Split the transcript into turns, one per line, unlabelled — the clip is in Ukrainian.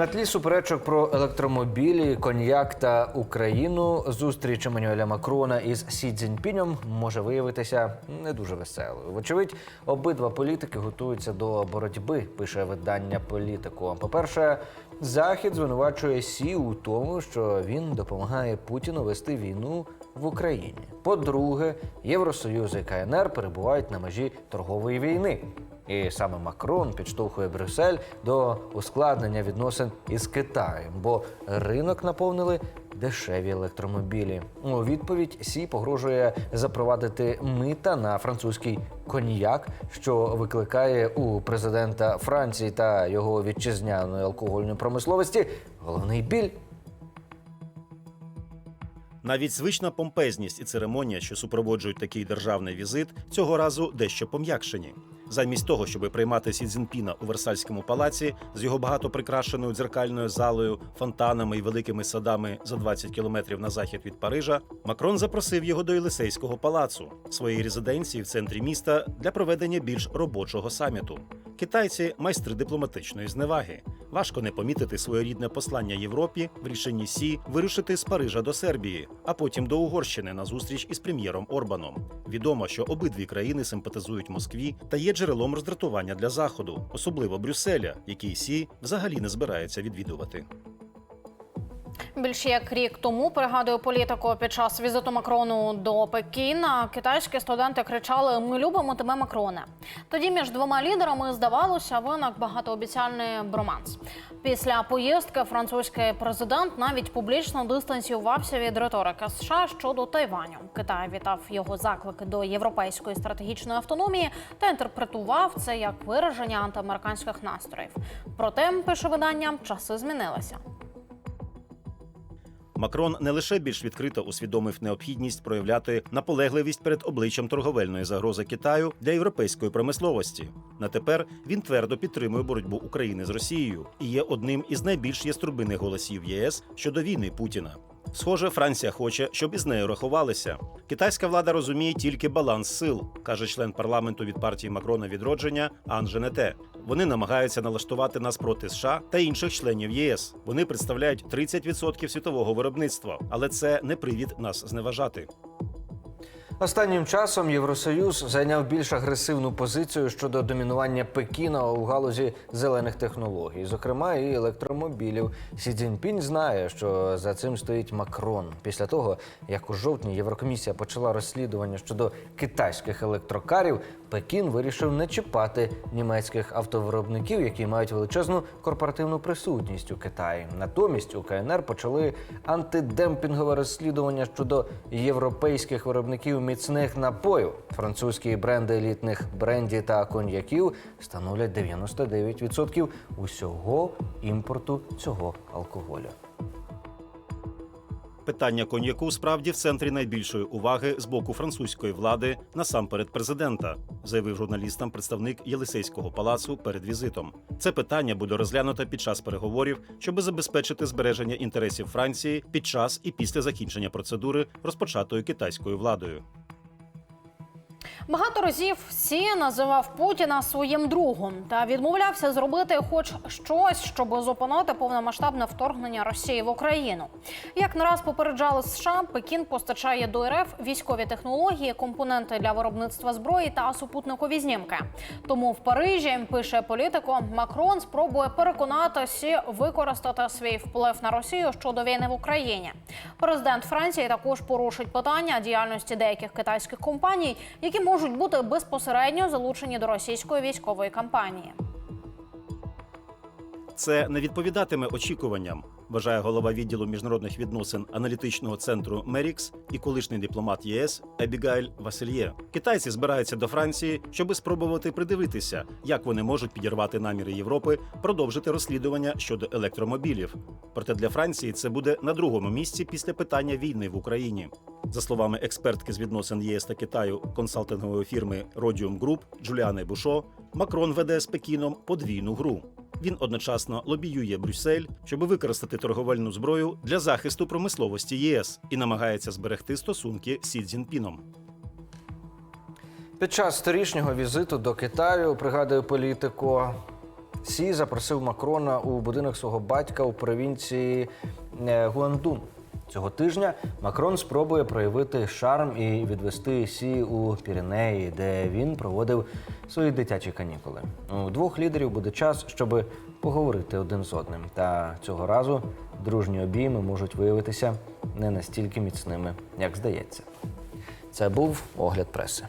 На тлі суперечок про електромобілі, коньяк та Україну зустріч Еммануеля Макрона із Сі Цзіньпінем може виявитися не дуже веселою. Вочевидь, обидва політики готуються до боротьби. Пише видання політику. По-перше, Захід звинувачує Сі у тому, що він допомагає Путіну вести війну в Україні. По-друге, Євросоюз і КНР перебувають на межі торгової війни. І саме Макрон підштовхує Брюссель до ускладнення відносин із Китаєм, бо ринок наповнили дешеві електромобілі. У відповідь Сі погрожує запровадити мита на французький коньяк, що викликає у президента Франції та його вітчизняної алкогольної промисловості головний біль.
Навіть звична помпезність і церемонія, що супроводжують такий державний візит, цього разу дещо пом'якшені. Замість того, щоб приймати Сі Цзінпіна у Версальському палаці з його багато прикрашеною дзеркальною залою, фонтанами і великими садами за 20 кілометрів на захід від Парижа, Макрон запросив його до Єлисейського палацу, своєї резиденції в центрі міста для проведення більш робочого саміту. Китайці майстри дипломатичної зневаги. Важко не помітити своєрідне послання Європі в рішенні Сі вирушити з Парижа до Сербії, а потім до Угорщини на зустріч із прем'єром Орбаном. Відомо, що обидві країни симпатизують Москві та є джерелом роздратування для заходу, особливо Брюсселя, який Сі взагалі не збирається відвідувати.
Більше як рік тому пригадую політику під час візиту Макрону до Пекіна. Китайські студенти кричали: Ми любимо тебе, Макроне. Тоді між двома лідерами здавалося виник багатообіцяльний броманс. Після поїздки французький президент навіть публічно дистанціювався від риторики США щодо Тайваню. Китай вітав його заклики до європейської стратегічної автономії та інтерпретував це як вираження антиамериканських настроїв. Проте пише видання, часи змінилися.
Макрон не лише більш відкрито усвідомив необхідність проявляти наполегливість перед обличчям торговельної загрози Китаю для європейської промисловості. На тепер він твердо підтримує боротьбу України з Росією і є одним із найбільш яструбиних голосів ЄС щодо війни Путіна. Схоже, Франція хоче, щоб із нею рахувалися. Китайська влада розуміє тільки баланс сил, каже член парламенту від партії Макрона відродження Анженете. Вони намагаються налаштувати нас проти США та інших членів ЄС. Вони представляють 30% світового виробництва, але це не привід нас зневажати.
Останнім часом Євросоюз зайняв більш агресивну позицію щодо домінування Пекіна у галузі зелених технологій, зокрема і електромобілів. Сі Цзіньпінь знає, що за цим стоїть Макрон. Після того, як у жовтні Єврокомісія почала розслідування щодо китайських електрокарів, Пекін вирішив не чіпати німецьких автовиробників, які мають величезну корпоративну присутність у Китаї. Натомість у КНР почали антидемпінгове розслідування щодо європейських виробників міцних напоїв. Французькі бренди елітних бренді та коньяків становлять 99% усього імпорту цього алкоголю.
Питання коньяку справді в центрі найбільшої уваги з боку французької влади насамперед президента, заявив журналістам представник Єлисейського палацу перед візитом. Це питання буде розглянуто під час переговорів, щоб забезпечити збереження інтересів Франції під час і після закінчення процедури, розпочатої китайською владою.
Багато разів Сі називав Путіна своїм другом та відмовлявся зробити хоч щось, щоб зупинити повномасштабне вторгнення Росії в Україну. Як не раз попереджали США, Пекін постачає до РФ військові технології, компоненти для виробництва зброї та супутникові знімки. Тому в Парижі пише політико Макрон спробує переконати Сі використати свій вплив на Росію щодо війни в Україні. Президент Франції також порушить питання діяльності деяких китайських компаній, які можуть бути безпосередньо залучені до російської військової кампанії.
Це не відповідатиме очікуванням, вважає голова відділу міжнародних відносин аналітичного центру Мерікс і колишній дипломат ЄС Ебігайль Васильє. Китайці збираються до Франції, щоби спробувати придивитися, як вони можуть підірвати наміри Європи продовжити розслідування щодо електромобілів. Проте для Франції це буде на другому місці після питання війни в Україні. За словами експертки з відносин ЄС та Китаю консалтингової фірми Rodium Group Джуліани Бушо, Макрон веде з Пекіном подвійну гру. Він одночасно лобіює Брюссель, щоб використати торговельну зброю для захисту промисловості ЄС і намагається зберегти стосунки з Сі Цзіньпіном.
Під час торішнього візиту до Китаю, пригадує політику, Сі запросив Макрона у будинок свого батька у провінції е, Гуандун. Цього тижня Макрон спробує проявити шарм і відвести Сі у Піренеї, де він проводив свої дитячі канікули. У двох лідерів буде час, щоб поговорити один з одним. Та цього разу дружні обійми можуть виявитися не настільки міцними, як здається. Це був огляд преси.